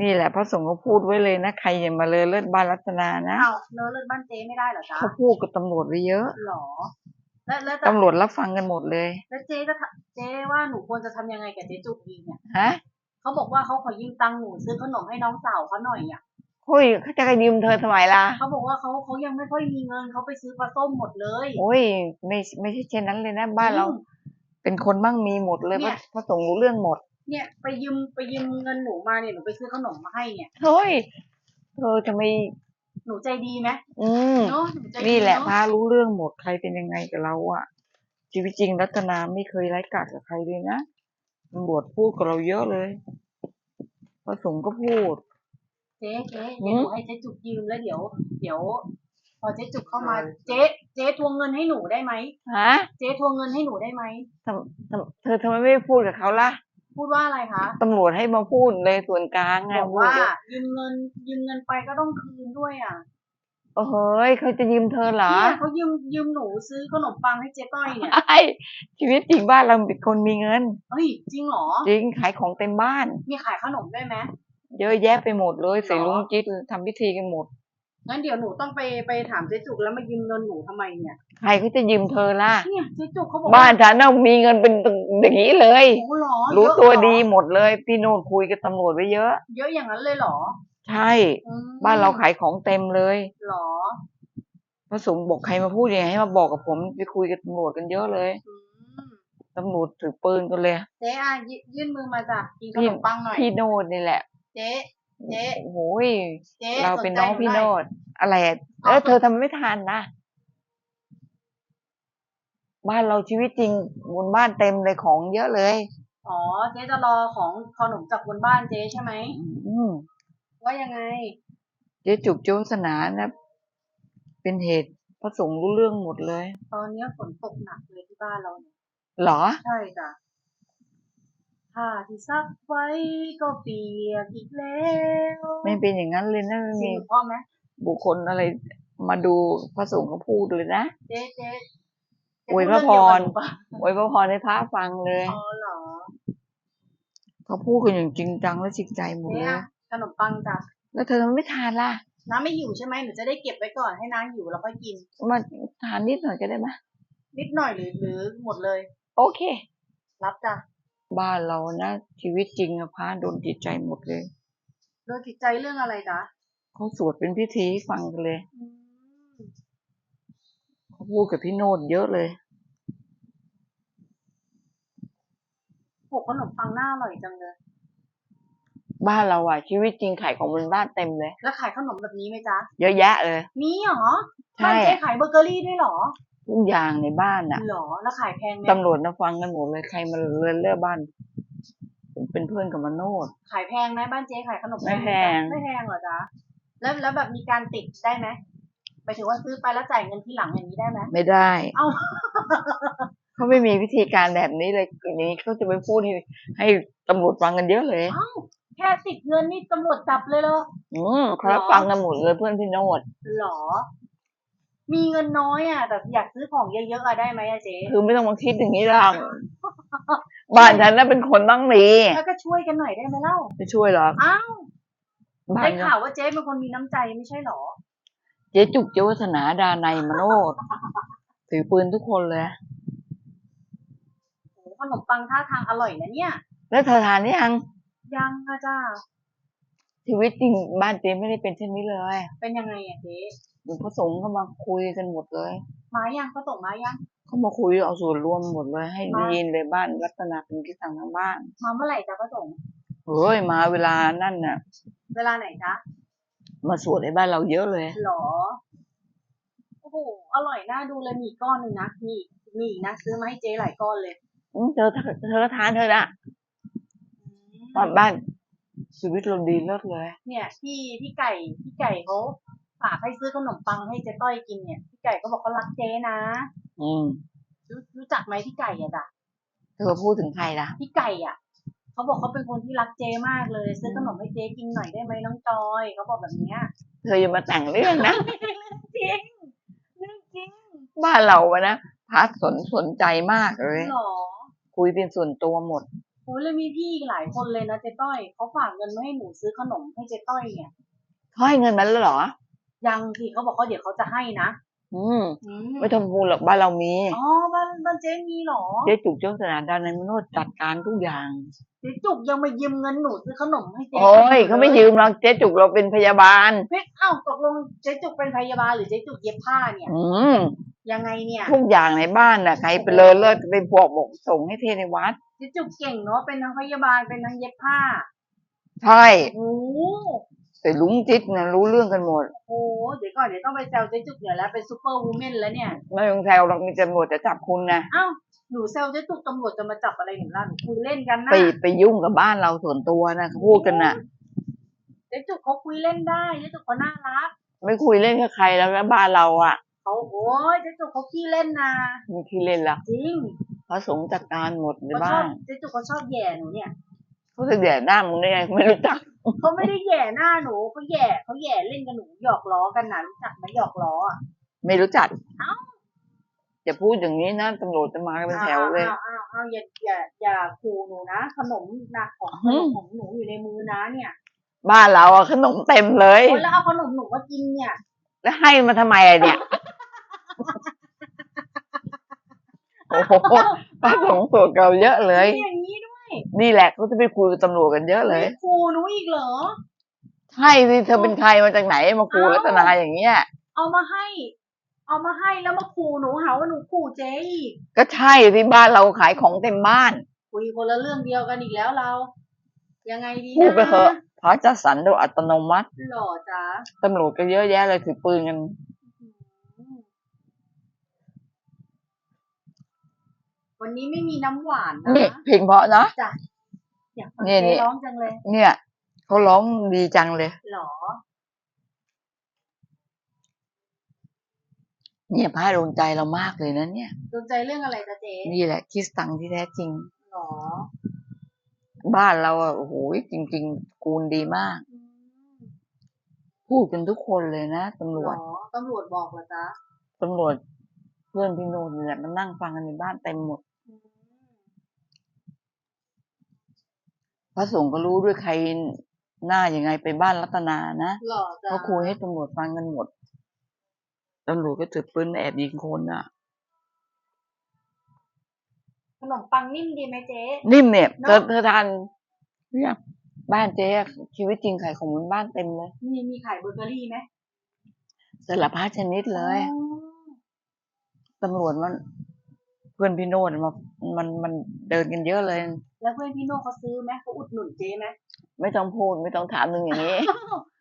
นี่แหละพระสงฆ์ก็พูดไว้เลยนะใครอย่ามาเลยเลิศบ้านรัตนานะเอาเลอะเลือดบ้านเจ๊ไม่ได้เหรอจ๊ะเขาพูดกับตำรวจไว้เยอะหรอแล้วแล้วจะตำรวจรับฟังกันหมดเลย แล้วเจ๊จะทำเจ๊ว่าหนูควรจะทำยังไงกับเจ๊จุกดีเนี่ยฮะเขาบอกว่าเขาขอยืมตังค์หนูซื้อขนมให้น้องสาวเขาหน่อยอะเฮ้ยเขาจะยืมเธอทำไมล่ะเขาบอกว่าเขาเขายังไม่ค่อยมีเงินเขาไปซื้อปลาส้มหมดเลยโอ้ยไม่ไม่ใช่เช่นนั้นเลยนะบ้านเราอืมเป็นคนมั่งมีหมดเลยเนี่พระยพระสงฆ์รู้เรื่องหมด เนี่ยไปยืมไปยืมเงินหนูมาเนี่ยหนูไปซื้อขนมมาให้เนี่ยเฮ้ยเธอจะไม่หนูใจดีไหมอืมเนาะหนูใจดีนี่แหละเนพระรู้เรื่องหมดใครเป็นยังไงกับเราอะชีวิตจริงรัตนาไม่เคยไร้กาดกับใครเลยนะตำรวจพูดกับเราเยอะเลยพระสงฆ์ก็พูด เจ๊เจ๊หืเดี๋ยวมหนูให้เจ๊จุกยืมแล้วเดี๋ยว เดี๋ยว พอเจ๊จุกเข้ามา เจ๊เจ๊ทวงเงินให้หนูได้ไหมฮะเจ๊ทวงเงินให้หนูได้ไหมทำทำเธอทำไมไม่พูดกับเขาล่ะ พูดว่าอะไรคะตำรวจให้มาพูดเลยส่วนกลางไงบอกพูดว่าเยอะยืมเงินยืมเงินไปก็ต้องคืนด้วยอะโอ้เฮ้ยเขาจะยืมเธอเหรอเนี่ยเขายืมยืมหนูซื้อขนมปังให้เจ๊ต้อยเนี่ยไอ้ชีวิตจริงบ้านเราเป็นคนมีเงินเฮ้ยจริงเหรอจริงขายของเต็มบ้าน มีขายขนมด้วยไหมเยอะแยะไปหมดเลยใส่หรอลุงจิ๊ดทำพิธีกันหมด งั้นเดี๋ยวหนูต้องไปไปถามเจ๊จุกแล้วมายืมเงินหนูทำไมเนี่ยใครเขาจะยืมเธอล่ะ เนี่ยเจ๊จุกเขาบอกบ้านฉันน่ะมีเงินเป็นอย่างนี้เลย โอ้โหเหรอรู้เยอะตัวเหอดีหมดเลยพี่โนดคุยกับตำรวจไว้เยอะ เยอะอย่างนั้นเลยเหรอใช่ อืมบ้านเราขายของเต็มเลยเหรอพระสงฆ์บอกใครมาพูดยังไงให้มาบอกกับผมไปคุยกับตำรวจกันเยอะเลยอืมตำรวจถือปืนกันเลย เจ๊อะยยื่นมือมาจ้ะกินขพี่นมปังหน่อยพี่โนดนี่แหละ เจ๊ เจ๊โอ้โหยเจ๊เราเป็นน้องสใจพี่หโนอยดอะไรอะเออเอาเธอทำไมไม่ทานนะ บ้านเราชีวิตจริงบนบ้านเต็มเลยของเยอะเลย อ๋อ เจ๊จะรอของขนมจากบนบ้านเจ๊ใช่ไหมอืมว่ายังไง เจ๊จุกเจ้าวัฒนานะ เป็นเหตุพระสงฆ์รู้เรื่องหมดเลย ตอนเนี้ยฝนตกหนักเลยที่บ้านเราเนี่ยเหรอ ใช่จ้ะ ผ้าที่ซักไว้ก็เปียกอีกแล้วไม่เป็นอย่างนั้นเลยนะไม่จริมีงพ่อไหมบุคคลอะไรมาดูพระสงฆ์เขาพูดเลยนะเจ๊เจ๊เจ๊อวยพูดพระเองเดียวพรกับหนูปะไว้พระพรให้พระฟังเลยอ๋อเหรอเขาพูดกันอย่างจริงจังและจริงใจหมดเจ๊เลยอะขนมปังจ้ะแล้วเธอทำไมไม่ทานล่ะน้าไม่หิวใช่ไหมหนูจะได้เก็บไว้ก่อนให้น้าหิวแล้วค่อยกินมาทานนิดหน่อยก็ได้ไหมนิดหน่อยหรือหรือหมดเลย โอเค รับจ้ะ บ้านเรานะ ชีวิตจริงอะพระโดนจิตใจหมดเลยเรื่องจิตใจเรื่องอะไรจ๊ะเขาสวดเป็นพิธีให้ฟังกันเลยอืมเขาพูดกับพี่โนดเยอะเลยโหขนมปังหน้าอร่อยจังเลย บ้านเราอะชีวิตจริงขายของบนบ้านเต็มเลย แล้วขายขนมแบบนี้ไหมจ๊ะ เยอะแยะเลย มีเหรอใช่บ้านเจ๊ขายเบเกอรี่ด้วยเหรอ ทุกอย่างในบ้านอะเหรอแล้วขายแพงไหมตำรวจนะฟังกันหมดเลยใครมาเลื่อนเลื่อบ้านผมเป็นเพื่อนกับมโนดขายแพงไหมบ้านเจ๊ขายขนมไม่แพงไม่แพงเหรอจ๊ะแล้วแล้วแบบมีการติดได้ไหมหมายถึงว่าซื้อไปแล้วจ่ายเงินทีหลังอย่างนี้ได้ไหมไม่ได้เอ้าเขาไม่มีวิธีการแบบนี้เลยอย่างนี้เขาจะไปพูดให้ให้ตำรวจฟังกันเยอะเลยเอ้าแค่ติดเงินนี่ตำรวจจับเลยเหรออืมเขารับฟังกันหมดเลยเพื่อนพี่โนดหรอ มีเงินน้อยอะแต่อยากซื้อของเยอะๆอะได้ไหมอะเจ๊คือไม่ต้องมาคิดอย่างนี้หรอกบ้านฉันน่ะเป็นคนต้องมีแล้วก็ช่วยกันหน่อยได้ไหมเล่าไม่ช่วยหรอกอ้าวบ้าได้นข่าวว่าเจ๊เป็นคนมีน้ำใจไม่ใช่หรอ เจ๊จุกเจ้าวัฒนาดาในยมโนดถือปืนทุกคนเลยโหขนมปังท่าทางอร่อยนะเนี่ย แล้วเธอทานยังยังอะจ้าชีวิตจริงบ้านเจ๊ไม่ได้เป็นเช่นนี้เลย เป็นยังไงอะเจ๊หลวง พระสงฆ์ก็มาคุยกันหมดเลย มายังก็ส่งมายังเขามาคุยเอาส่วนรวมหมดเลย ให้มาได้ยินเลยบ้านรัตนาเป็นที่สั่งทางบ้านมาเมื่อไหร่จ้าก็ส่งเฮ้ยมาเวลานั่นน่ะ เวลาไหนจ๊ะมาสวดในบ้านเราเยอะเลยหรอโอ้โหอร่อยน่าดูเลยมีอีกก้อนหนึ่งนะมีอีกมีอีกนะซื้อมาให้เจ๊หลายก้อนเลยอืมเธอเธอก็ทานเธอละบ้านบ้านชีวิตเราดีเลิศเลย เนี่ยพี่พี่ไก่พี่ไก่เขา ฝากให้ซื้อขนมปังให้เจ๊ต้อยกินเนี่ยพี่ไก่ก็บอกเขารักเจ๊นะอืมรู้รู้จักไหมพี่ไก่อะจ้ะเธอพูดถึงใครล่ะ พี่ไก่อะเขาบอกเขาเป็นคนที่รักเจ๊มากเลย ซื้อขนมให้เจ๊กินหน่อยได้ไหมน้องจอยเขาบอกแบบเนี้ยเธออย่ามาแต่งเรื่องนะจริงเรื่องจริงบ้านเราอะนะพระสนสนใจมากเลย หรอคุยเป็นส่วนตัวหมดโโอ้ยเลยมีพี่อีกหลายคนเลยนะเจ๊ต้อยเขาฝากเงินมาให้หนูซื้อขนมให้เจ๊ต้อยเนี่ยเขาให้เงินมันแล้วเหรอ ยังทีเขาบอกว่าเดี๋ยวเขาจะให้นะอืมอืมไม่ต้องพูดหรอกบ้านเรามีอ๋อบ้านบ้านเจ๊มีเหรอเจ๊จุกเจ้าสนานดานในมโนดจัดการทุกอย่าง เจ๊จุกยังมายืมเงินหนูซื้อขนมให้เจ๊โอ้ยเขาไม่ยืมหรอกเจ๊จุกเราเป็นพยาบาล เฮ้ยเอ้าตกลงเจ๊จุกเป็นพยาบาลหรือเจ๊จุกเย็บผ้าเนี่ย อืมยังไงเนี่ยทุกอย่างในบ้านน่ะใครไปเลยเลิศไปบอกบอกส่งให้เทในวัด เจ๊จุกเก่งเนาะเป็นทั้งพยาบาลเป็นทั้งเย็บผ้าใช่ โอ้โห แต่ลุงจิ๊ดนะรู้เรื่องกันหมด โอ้โหเดี๋ยวก่อนเดี๋ยวต้องไปแซวเจ๊จุกเดี๋ยวแล้วเป็นซูเปอร์วูแมนแล้วเนี่ย ไม่ต้องแซวหรอกมีตำรวจจะจับคุณนะเอ้าหนูแซวเจ๊จุกตำรวจจะมาจับอะไรหนูล่ะหนูคุยเล่นกันนะไปไปยุ่งกับบ้านเราส่วนตัวนะเขาพูดกันน่ะเจ๊จุกเขาคุยเล่นได้เจ๊จุกเขาน่ารักไม่คุยเล่นกับใครแล้วนะบ้านเราอะเขาโอ้ยเจ๊จุกเขาขี้เล่นนะไม่คิดเล่นละจริงพระสงฆ์จัดการหมดในเขาชบ้าอบน เจ๊จุกเขาชอบแย่หนูเนี่ย เขาจะแย่หน้ามึงได้ไงไม่รู้จักเขาไม่ได้แย่หน้าหนูเขาแย่เขาแย่เล่นกับหนูหยอกล้อกันนะรู้จักไหมหยอกล้ออะไม่รู้จักเอ้าอย่าพูดอย่างนี้นะตำรวจจะมากันเป็นแถวเลยอ้าวอ้าวอ้าวอย่าอย่าอย่าขู่หนูนะขนมหนักของขอืนมมของหนูอยู่ในมือนะเนี่ยบ้านเราอะขนมเต็มเลยโอ้ยแล้วเอาขนมหนูมากินเนี่ย แล้วให้มาทำไมอะเนี่ยโอ้โหพระสงฆ์สวดเราเยอะเลยมีอย่าง นี้ด้วยนี่แหละเขาจะไปคุยกับตำรวจกันเยอะเลยไม่ขู่หนูอีกเหรอ ใช่สิเธอเป็นใครมาจากไหนมาคูเอ้ารัตนาอย่างเงี้ย เอามาให้ เอามาให้แล้วมาขู่หนูหาว่าหนูขู่เจ๊อีกก็ใช่ที่บ้านเราขายของเต็มบ้านคุยคนละเรื่องเดียวกันอีกแล้วเรา ยังไงดีพูดนะไปเถอะพระจัดสรรโดยอัตโนมัติหล่อจ้าตำรวจก็เยอะแยะเลยถือปืนกัน วันนี้ไม่มีน้ำหวานนะนี่เพลงเพราะนะจ้ะอยากฟังเนี่ยเจ๊เนี่ยร้องจังเลย เนี่ยเขาร้องดีจังเลยหรอ เนี่ยพระโดนใจเรามากเลยนะเนี่ยสนใจเรื่องอะไรจ๊ะเจ๊นี่แหละคริสตังที่แท้จริงหรอ บ้านเราอะโอ้โหจริง ๆ กูลดีมากอืมพูดกันทุกคนเลยนะตำรหรวอจตำรวจบอกเหรอจ๊ะตำรวจเพื่อนพี่โนนเนี่ยมานั่งฟังกันในบ้านเต็มหมด อืม พ ระสงฆ์ก็รู้ด้วยใครหน้ายังไงไปบ้านรัตนานะหรอจ๊ะเขาคุยให้ตำรวจฟังกันหมดตำรวจก็ถือปืนแอบยิงคนอะ ขนมปังนิ่มดีไหมเจ๊ นิ่มเนี่ยเธอเนอะเธอทานเนี่ยบ้านเจ๊อะชีวิตจริงขายของบนบ้านเต็มเลยมีมีขายเบเกอรี่ไหมสารพัดชนิดเลยอ๋อตำรวจมัน เพื่อนพี่โนดมามันมันเดินกันเยอะเลย แล้วเพื่อนพี่โน่เขาซื้อไหมเขาอุดหนุนเจ๊ไหมไม่ต้องพูดไม่ต้องถามมึงอย่างนี้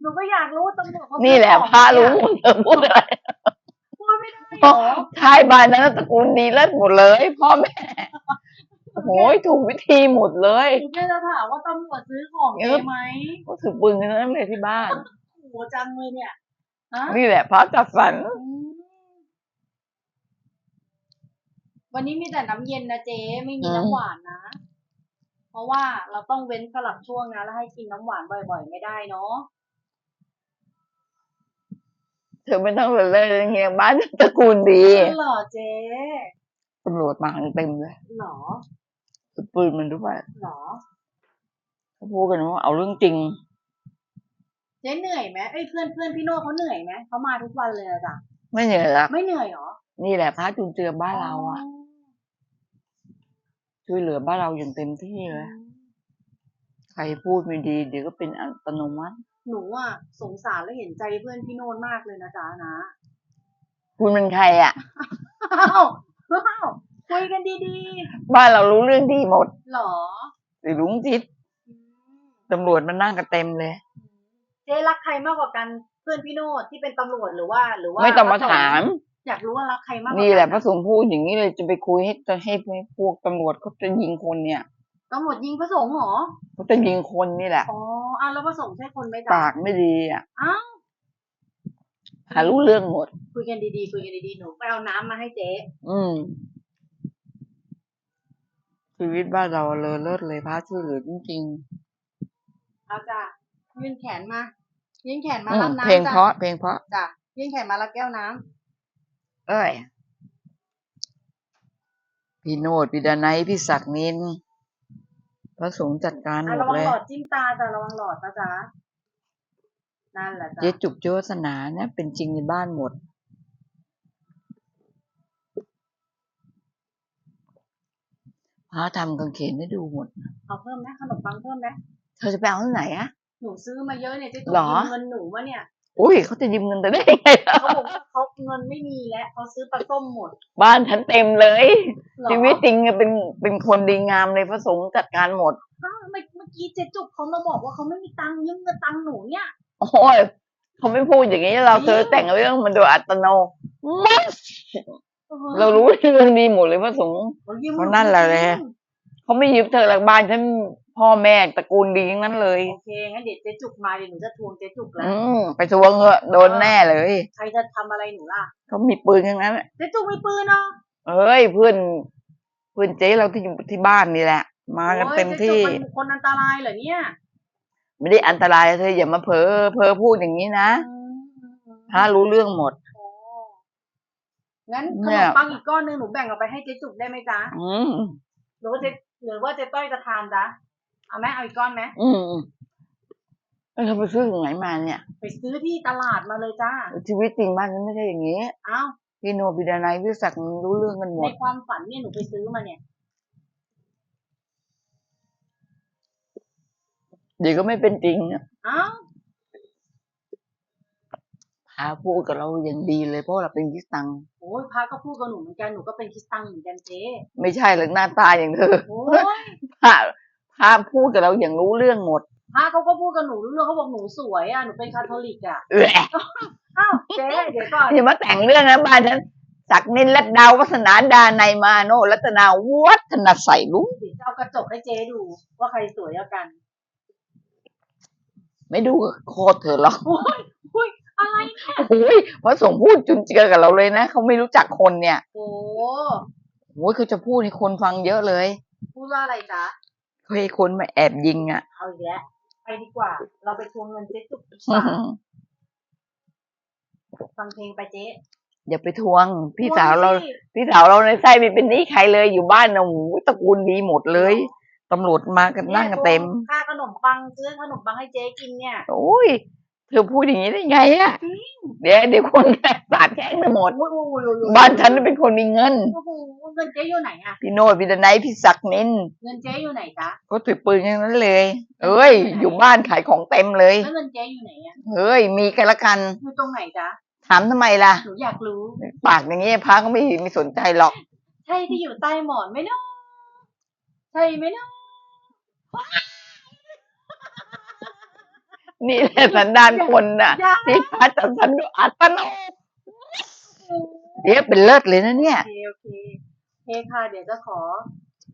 หนูก็อยากรู้ว่าตำรวจเขานี่แหละซื้อของพระรู้ไหมหมดเธอพูดอะไรพูดไม่ได้เหรอชายบ้านนั้นตระกูลดีเลิศหมดเลยพ่อแม่โอ้โหถูกวิธีหมดเลยหนูแค่จะถามว่าตำรวจซื้อของเอเจ๊อไหมก็ถือปืนกันทั้งนั้นเลยที่บ้านโหจังเลยเนี่ยฮะนี่แหละพระจัดสรรอืมวันนี้มีแต่น้ำเย็นนะเจ๊ไม่มีน้ำหวานนะ เพราะว่าเราต้องเว้นสลับช่วงนะ แล้วให้กินน้ำหวานบ่อยๆ ไม่ได้เนาะ เธอไม่ต้องเลยเลยเงี้ยบ้านตระกูลดีเหรอเจ๊ตำรวจมากันเต็มเลยหรอถือปืนมันด้วยหรอเขาพูดกันว่าเอาเรื่องจริง เจ๊เหนื่อยไหมเอ้ยเพื่อนเพื่อนพี่โน่เขาเหนื่อยไหมเขามาทุกวันเลยอะจ้ะไม่เหนื่อยหรอกไม่เหนื่อยเหรอ นี่แหละพระจุนเจือบ้านเราอะ ช่วยเหลือบ้านเราอย่างเต็มที่เลยใครพูดไม่ดี เดี๋ยวก็เป็นอัตโนมัติ หนูอะสงสารและเห็นใจเพื่อนพี่โน่นมากเลยนะจ๊ะนะคุณเป็นใครอะอ้าวอ้าวคุยกันดีบ้านเรารู้เรื่องดีหมดๆหรอหรือลุงจิตอืมตำรวจมานั่งกันเต็มเลย เจ๊รักใครมากกว่ากันเพื่อนพี่โน่ที่เป็นตำรวจหรือว่า หรือว่าไม่ต้องมาถาม อยากรู้ว่ารักใครมากกว่านี่แหละพกัระสงฆ์พูดอย่างนี้เลยจะไปคุยให้จะให้ให้พวกตำรวจเขาจะยิงคนเนี่ยตำรวจยิงพระสงฆ์เหรอ เขาจะยิงคนนี่แหละ อ๋ออะแล้วพระสงฆ์ใช่คนไหมปาจ๊ะกไม่ดีอะอ้าวหารู้เรื่องหมด คุยกันดีๆคุยกันดีๆหนูไปเอาน้ำมาให้เจ๊ อืม ชีวิตบ้านเราเลอเลิศเลยพระช่วยเหลือจริงเอาจ้ะยื่นแขนมา ยื่นแขนๆมาอืมรับน้ำเพลงจ้ะเพราะเพลงเพราะ จ้ะยื่นแขนมารับแก้วน้ำเอ้ย พี่โนดพี่ดาไนท์พี่ศักดิ์นินพพระสงฆ์จัดการหอะมดระวังเลยหลอดจิ้มตาจ้ะระวังหลอดนะจ๊ะนั่นแหละจ้ะเจ๊จุกเจ้าวัฒนาเนี่ยเป็นจริงในบ้านหมด พระทำกางเขนให้ดูหมด เอาเพิ่มไหมขนมปังเพิ่มไหมเธอจะไปเอาที่ไหนอะ หนูซื้อมาเยอะเนี่ยเจ๊จุกหรอ ยืมเงินหนูวะเนี่ย อุ้ยเขาจะยืมเงินเธอได้ไงล่ะเขาบอกว่าเขาเงินไม่มีแล้วเขาซื้อปลาส้มหมด บ้านฉันเต็มเลยเหรอ ชีวิตจริงอะเป็นเป็นคนดีงามเลยพระสงฆ์จัดการหมด อ้าวเมื่อเมื่อกี้เจ๊จุกเขามาบอกว่าเขาไม่มีตังค์ยืมเงินตังค์หนูเนี่ย โอ้ยเขาไม่พูดอย่างนี้เราเธอแต่งเรื่องมันโดยอัตโนมัติเรารู้เรื่องดีหมดเลยพระสงฆ์ เขายืมเพราะนั่นแหละแหละเขาไม่ยืมเธอหลักบ้านฉัน พ่อแม่ตระกูลดีทั้งนั้นเลย โอเคงั้นเดี๋ยวเจ๊จุกมาเดี๋ยวหนูจะทวงเจ๊จุกแล้วอืมไปทวงเงอะโดนแน่เลยใครจะทำอะไรหนูล่ะเขามีปืนทั้งนั้นเจ๊จุกมีปืนเนาะเอ้ยเพื่อนเพื่อนเจ๊เราที่อยู่ที่บ้านนี่แหละ มากันเต็มที่ โอ้ยเจ๊จุกเป็นคนอันตรายเหรอเนี่ยไม่ได้อันตรายเธออย่ามาเพ้อเพ้อพูดอย่างนี้นะถ้ารู้เรื่องหมด โอ้งั้นขเนี่นยมปังอีกก้อนหนึ่งหนูแบ่งออกไปให้เจ๊จุกได้ไหมจ๊ะอืมหรือว่าเจ๊หรือว่าเจ๊ต้อยจะทานจ๊ะ เอาไหมเอาอีกก้อนไหมอืมแล้วเธอไปซื้อถึงไหนมาเนี่ย ไปซื้อที่ตลาดมาเลยจ้า ชีวิตจริงบ้านฉันไม่ใช่อย่างนี้อ้าวพี่โนบิดานายวิศักดิ์รู้เรื่องกันหมในด ความฝันเนี่ยหนูไปซื้อมาเนี่ย เดี๋ยวก็ไม่เป็นจริงอะอ้าวพาพูดกับเราอย่างดีเลยเพราะเราเป็นคริสตัง โอ้ยพระก็พูดกับหนูเหมือนกันหนูก็เป็นคริสตังเหมือนกันเจ๊ไม่ใช่หรอกหน้าตาอย่างเธอโอ้ยพา พาพูดกับเราอย่างรู้เรื่องหมด พระเขาก็พูดกับหนูรู้เรื่องเขาบอกหนูสวยอะหนูเป็นคาทอลิกอะเอออ้าวเจ๊เดี๋ยวก่อนอย่ามาแต่งเรื่องนะบ้านฉันศักดิ์นินรัตดาววัฒนาดาในยมาโนรัตนาวัฒนาใส่ลุงเดี๋ยวจะเอากระจกให้เจ๊ดู ว่าใครสวยกว่ากันไม่ดูกับโคตรเธอหรอกโอ้ยโอ้ยอะไรโอ้ยพระสงฆ์พูดจุนเจือกับเราเลยนะเขาไม่รู้จักคนเนี่ยโอ้โอ้ยเขาจะพูดให้คนฟังเยอะเลย พูดว่าอะไรจ๊ะเขา ให้คนมาแอบยิงอะ เอาอีกแล้วไปดีกว่า เราไปทวงเงินเจ๊จุกดีกว่าฟังเพลงไปเจ๊ อย่าไปทวง พี่สาวเราทงสิ พี่สาวเราในไส้ไม่เป็นหนี้ใครเลยอยู่บ้านนะโอ้โหตระกูลดีหมดเลยตำรวจมากันนั่งกันเต็มยค่าขนมปังซื้อขนมปังให้เจ๊กินเนี่ย โอ้ย เธอพูดอย่างนี้ได้ไงอะเดี๋ยวเดี๋ยวคนแตกสาดแข้งไปหมด โอ้ยโอ้ยโอ้ยโอ้ยบ้านฉันน่ะเป็นคนมีเงิน โอ้โหเงินเจ๊อยู่ไหนอะพี่โนดพี่ดนัยพี่ศักดิ์นินเงินเจ๊อยู่ไหนจ๊ะก็ถือปืนอย่างนั้นเลย เอ้ย อยู่บ้านขายของเต็มเลย แล้วเงินเจ๊อยู่ไหนอะเฮ้ย มีกันละกัน อยู่ตรงไหนจ๊ะถามทำไมล่ะ หนูอยากรู้ ปากอย่างนี้พระก็ไม่ไม่สนใจหรอก ใช่ที่อยู่ใต้หมอนไหมเนาะใช่ไหมเนาะ นี่แหละสันดานคนน่ะยาที่พระจัดสรรโดยอัตโนเดี๋ยวเป็นเลิศเลยนะเนี่ย โอเคโอเคโอเคค่ะ เดี๋ยวจะขอ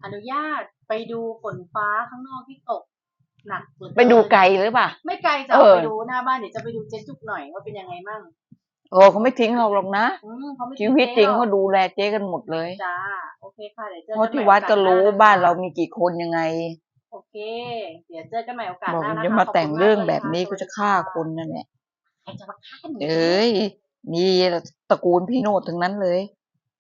อนุญาตไปดูฝนฟ้าข้างนอกที่ตกหนักเหลือเนไปดูไกลหรือเปล่า ไม่ไกลจะเอออกอไปดูหน้าบ้านเดี๋ยวจะไปดูเจ๊จุกหน่อยว่าเป็นยังไงมั่งโอ้เขาไม่ทิ้งเราหรอกนะ อืมเขาไม่ชีวิตจริงเจ๊หเขาอดูแลเจ๊กันหมดเลย จ้า โอเคค่ะ เดี๋ยวเจอเพราะกันที่ใหม่วัดก็รู้โอกสหะบ้านเรามีกี่คนยังไง โอเค เดี๋ยวเจอกันใหม่โอกาสบอกหน้านะคะจะมาแต่งขบคุณกเรื่องลยแบบนี้ะก็จะฆ่าคนนั่นแหละใครจะมาฆ่าหนู เอ้ย มีตระกูลพี่โนดทั้งนั้นเลย